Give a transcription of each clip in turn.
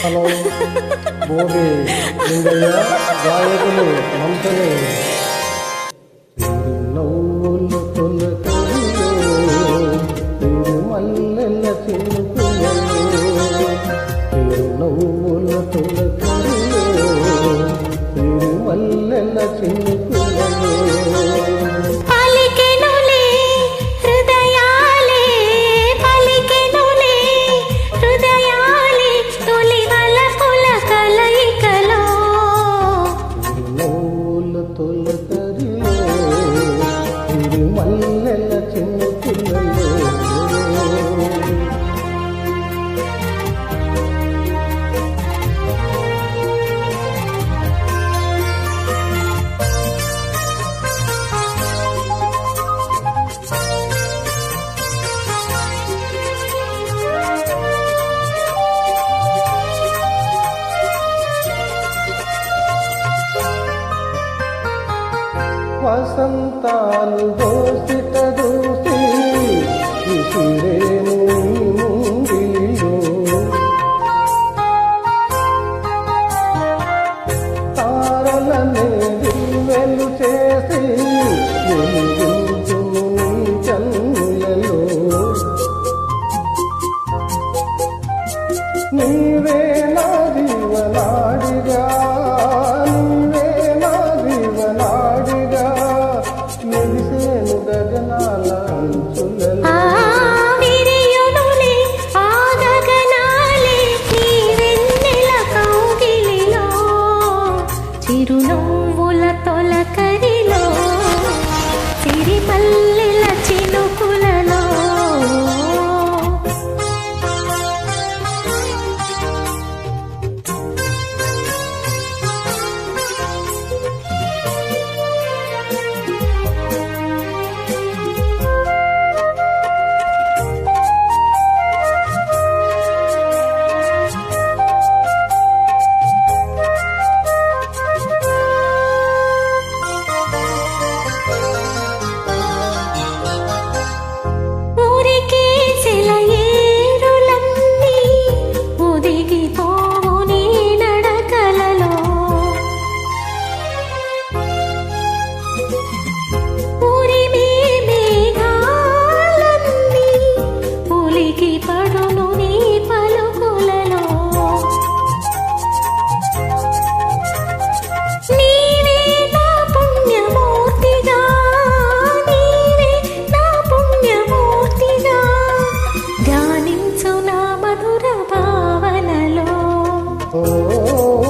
Hello. భూమి లింగయ్య గాయకులు మంత్రులు నవ్వులు తొలకలు మల్లెల నవ్వుల తొలకలు మల్లెల నవ్వుల వసంతాలు దోసిట దూసి విసిరేను ముంగిలిలో. తారలనే వెలు చేసి నీవే నా జీవనాడిగా సిరిపల్లె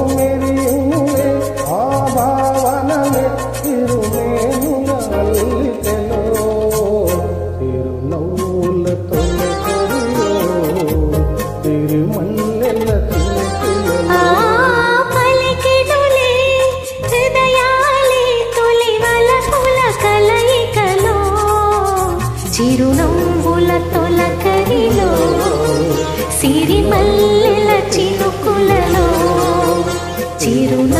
మెరియునులే ఆ భావనలే తిరుమేనుల అల్లికలో తిరునవ్వుల తొలకరిలో తిరుమల్లెల ఆ చిరునవ్వుల తొలకరిలో సిరిమల్లెల చిరునా